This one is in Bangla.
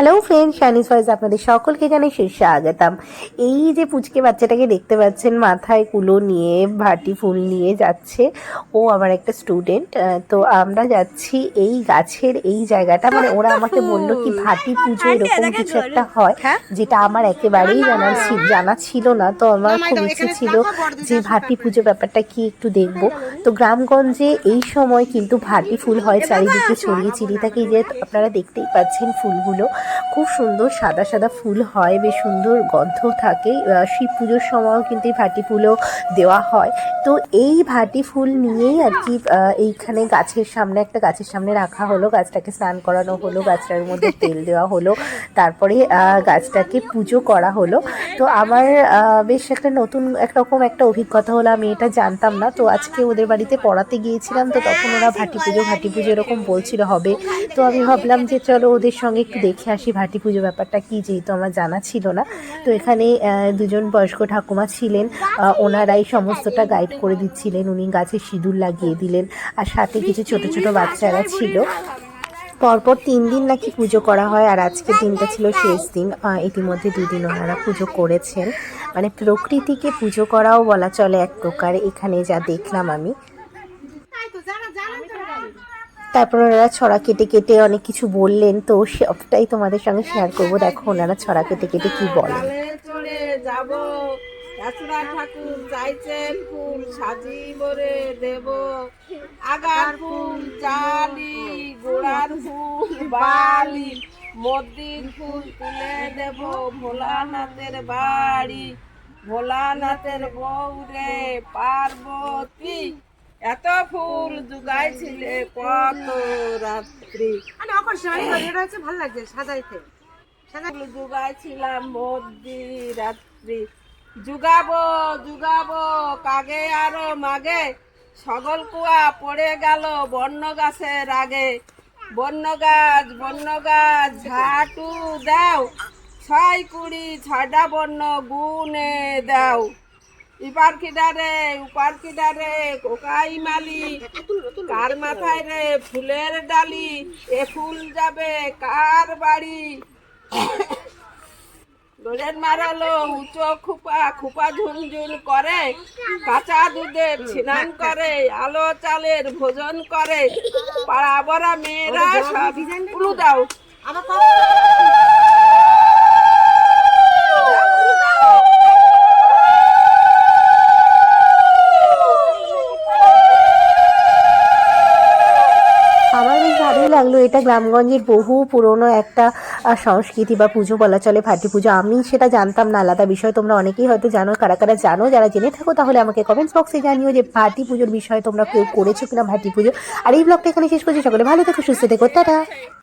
হ্যালো ফ্রেন্ড শাইনিস ভয়েস আপনাদের সকলকে জানাই শীর্ষে আগাতাম এই যে পুচকে বাচ্চাটাকে দেখতে পাচ্ছেন মাথায় কুলো নিয়ে ভাটি ফুল নিয়ে যাচ্ছে। ও আমার একটা স্টুডেন্ট তো আমরা যাচ্ছি এই গাছের এই জায়গাটা। মানে ওরা আমাকে বলল কি ভাটি পুজো এরকম কিছু একটা হয় যেটা আমার একেবারেই জানা জানা ছিল না। তো আমার খুব ইচ্ছে ছিল যে ভাটি পুজো ব্যাপারটা কি একটু দেখব। তো গ্রামগঞ্জে এই সময় কিন্তু ভাটি ফুল হয় চারিদিকে ছড়িয়ে ছিটিয়ে থাকে। যে আপনারা দেখতেই পাচ্ছেন ফুলগুলো। খুব সুন্দর সাদা সাদা ফুল হয়, বেশ সুন্দর গন্ধ থাকে। শিব পুজোর সময়ও কিন্তু এই ভাটি ফুলও দেওয়া হয়। তো এই ভাটি ফুল নিয়েই আর কি এইখানে গাছের সামনে একটা গাছের সামনে রাখা হলো, গাছটাকে স্নান করানো হলো, গাছটার মধ্যে তেল দেওয়া হলো, তারপরে গাছটাকে পুজো করা হলো। তো আমার বেশ একটা নতুন একরকম একটা অভিজ্ঞতা হলো, আমি এটা জানতাম না। তো আজকে ওদের বাড়িতে পড়াতে গিয়েছিলাম, তো তখন ওরা ভাটি পুজো ভাটি পুজো এরকম বলছিল হবে। তো আমি ভাবলাম যে চলো ওদের সঙ্গে একটু দেখে আসি ভাটি পুজো ব্যাপারটা কি যেহেতু আমার জানা ছিল না, তো এখানে দুজন বয়স্ক ঠাকুমা ছিলেন ওনারাই সমস্তটা গাইড করে দিচ্ছিলেন, উনি গাছে সিঁদুর লাগিয়ে দিলেন, আর সাথে কিছু ছোট ছোট বাচ্চারা ছিল। পরপর তিন দিন নাকি পুজো করা হয়, আর আজকের দিনটা ছিল শেষ দিন ইতিমধ্যে দুদিন ওনারা পুজো করেছেন। মানে প্রকৃতিকে পুজো করাও বলা চলে এক প্রকার, এখানে যা দেখলাম আমি। তারপর ওনারা ছড়া কেটে কেটে অনেক কিছু বললেন, তো সবটাই তোমাদের সঙ্গে শেয়ার করব। দেখো, ওনারা ছড়া কেটে কেটে কি বলেন। যাব এছাড়া ঠাকুর চাইছেন ফুল সাজি বরে দেব। আগার ফুল চালি গোড়ার ফুল, বালি মদ্দির ফুল তুলে দেব ভোলানাথের বাড়ি। ভোলানাথের বউরে পার্বতী, এত ফুল জুগাইছিলে কত রাত্রি। মানে আকর্ষণ এটা হচ্ছে ভালো লাগছে সাজাইতে। ফুল জুগাইছিলাম মধ্যি রাত্রি। জুগাবো জুগাবো, কাগে আরও মাগে। সগল কুয়া পড়ে গেল বন্য গাছের আগে। বন্য গাছ বন্য গাছ, ঝাটু দাও। ছয় কুড়ি ছয়টা বন্য গুনে দাও। ইপার কিডারে উপার কিডারে কোকাই মালি। কার মাথায় রে ফুলের ডালি? এ ফুল যাবে কার বাড়ি? ডোরের মারালো উঁচো খুপা খুপা ঝুনঝুন করে। কাঁচা দুধের স্নান করে আলো চালের ভোজন করে। পাড়া বড়া মেয়েরা সব দাও। আমার আমার বেশ ভালোই লাগল। এটা গ্রামগঞ্জের বহু পুরনো একটা সংস্কৃতি বা পুজো বলা চলে, ভাটি পুজো। আমি সেটা জানতাম না। আলাদা বিষয় তোমরা অনেকেই হয়তো জানো, কারা কারা জানো, যারা জেনে থাকো তাহলে আমাকে কমেন্টস বক্সে জানিও যে ভাটি পুজোর বিষয়ে তোমরা কেউ করেছ কিনা ভাটি পুজো। আর এই ব্লগটা এখানে শেষ করছি। সকলে ভালো থেকো, সুস্থ থেকো। টাটা!